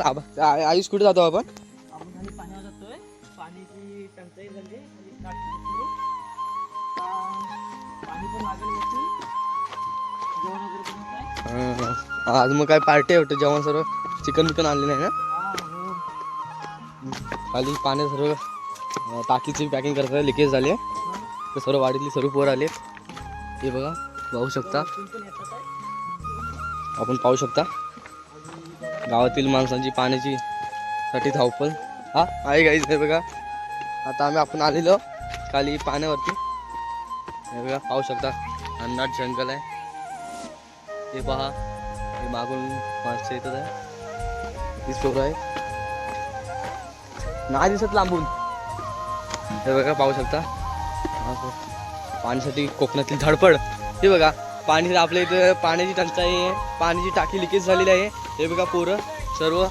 आयुष कुठे जातो आपण? पाणी पण हा, आज मग काय पार्टी आहे वाटतं? जेवण सर्व? चिकन बिकन आणले नाही ना? हा हो. खाली पाण्यात सर्व टाकीची पॅकिंग करत आहे लिकेज झाली आहे. तर सर्व वाडीतली सर्व पोर आले हे बघा पाहू शकता. पण आपण पाहू शकता. गावातील माणसांची पाण्याची साठी धावपळ. हा आहे गाईज हे बघा. आता आम्ही आपण आलेलो खाली पाण्यावरती. हे बघा पाहू शकता अन्नाट जंगल आहे. हे पहा हे मागून माणसं येतात आहे. ही स्टोर आहे. नाही दिसत लांबून. हे बघा पाहू शकता. असं पाण्यासाठी कोकणातील धडपड. हे बघा पाणी आपल्या इथं पाण्याची टंचाई आहे. पाण्याची टाकी लिकेज झालेली आहे. हे बघा पोरं सर्व.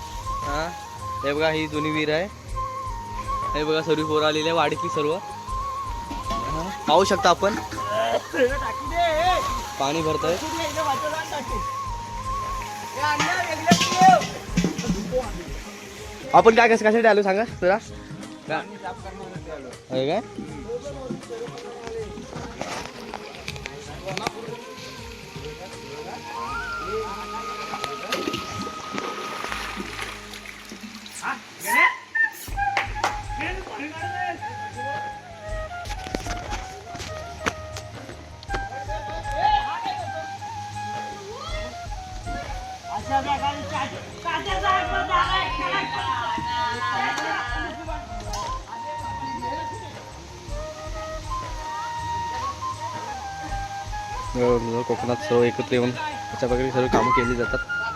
हां. हे बघा ही जुनी विहीर आहे. हे बघा सर्व पोरं आलेली आहे वाडीतली सर्व. हां, पाहू शकता आपण. पाणी भरत आहे आपण काय कसं कशासाठी आलो सांगा जरा. काय? कोकणात सर्व एकत्र येऊन अशा प्रकारे सर्व कामं केली जातात.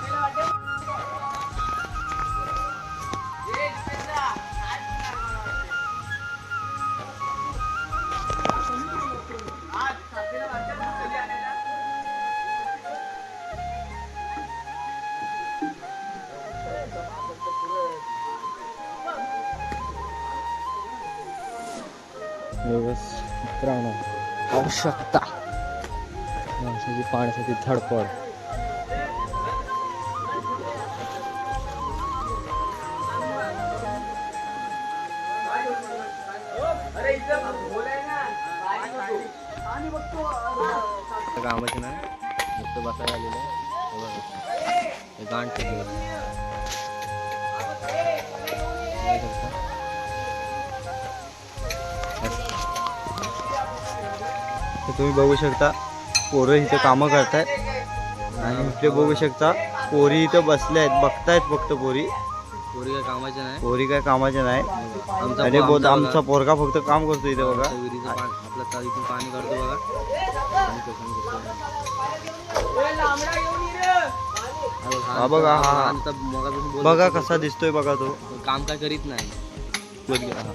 मित्रांनो आवश्यकता. माणसाची पाण्यासाठी धडपड. कामाचे नाही नुसतं बसायला आलेलं गाण ठेवलेलं तर तुम्ही बघू शकता पोरं इथं कामं करतायत. आणि इथे बघू शकता पोरी इथं बसल्या आहेत बघतायत फक्त पोरी. पोरी काय कामाचे नाही? पोरी काय कामाच्या नाही. अरे बोल आमचा पोरगा फक्त काम करतो इथे बघा. आमच्या विहिरीचं पाणी काढतो बघा. हा बघा, हा, बघा. कसा दिसतोय बघा तो. काम काय करीत नाही. हा.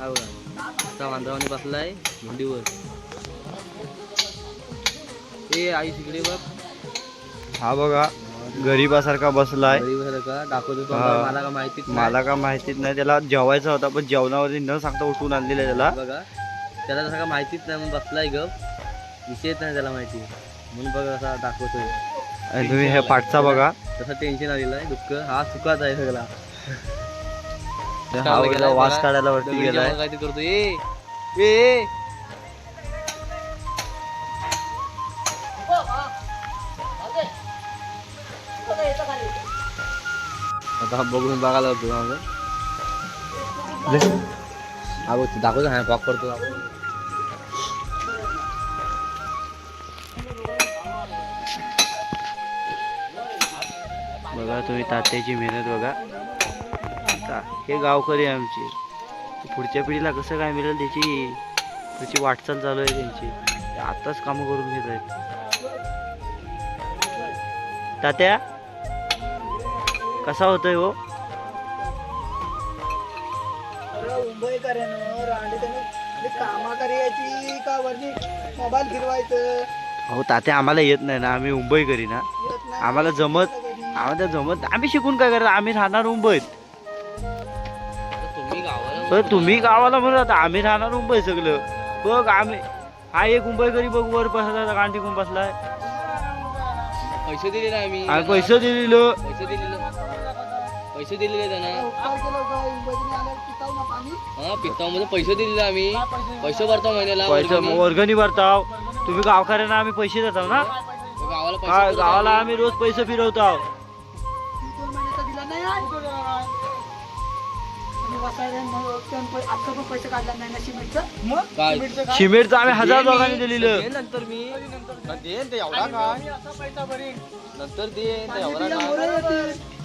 बघा आता वांद्रावाने बसलाय मुंडीवर. ए आई तिकडे बघ. हा बघा गरीबासारखा बसलाय. गरीब झालं का दाखवतो तो हा. मला का माहितीच नाही. मला का माहितीच नाही त्याला जेवायचा होता पण जेवणावरती न सांगता उठून आणलेला त्याला. बघा त्याला तसं का माहितीच नाही म्हणून बसलाय ग विषयच नाही त्याला माहिती. म्हणून बघा असा दाखवतोय. आणि तुम्ही हे पाठचा बघा. तसं टेन्शन आलेलं आहे. दुःख हा चुकाच आहे सगळा. हा वास काढायला वरती दगडीच्या गेलाय. मागं काय ते करतो ए ए. आता बघून बघायला होतो ते दाखवतो हा पॉक करतो बघा तुम्ही तात्याची मेहनत बघा. हे गावकरी आहे आमचे. पुढच्या पिढीला कसं काय मिळेल त्याची त्याची वाटचाल चालू आहे त्यांची. आताच कामं करून घेत आहेत. तात्या? कसा होतोय हो? अहो तात्या आम्हाला येत नाही ना. आम्ही मुंबई करी ना. आम्हाला जमत आम्हाला जमत आम्ही शिकून काय करणार? आम्ही राहणार मुंबईत. तुम्ही गावाला तर तुम्ही गावाला म्हणत आता आम्ही राहणार मुंबई सगळं. बघ आम्ही हा एक मुंबईकरी बघ वर बसला गाण टिकून बसलाय. पैसे दिलेले आम्ही. आम्ही पैसे दिलेलो. पैसे दिलेलं. पैसे दिलेले त्यांना. ना हा पितामध्ये पैसे दिलेले आम्ही. पैसे भरतो महिन्याला पैसे वर्गणी. वर्गणी भरताव. तुम्ही गावकऱ्यांना आम्ही पैसे देताव ना? गावाला पैसे देतो गावाला आम्ही. आम्ही रोज पैसे फिरवताव. मग पण पण पैसे काढला नाही ना सिमेंटचं काय? सिमेंटचं आम्ही हजार मी. दोघांनी दिलेलं. दे नंतर मी देन ते एवढा काय? नंतर दे ते एवढा आणि बिया काय? मोरे येतील.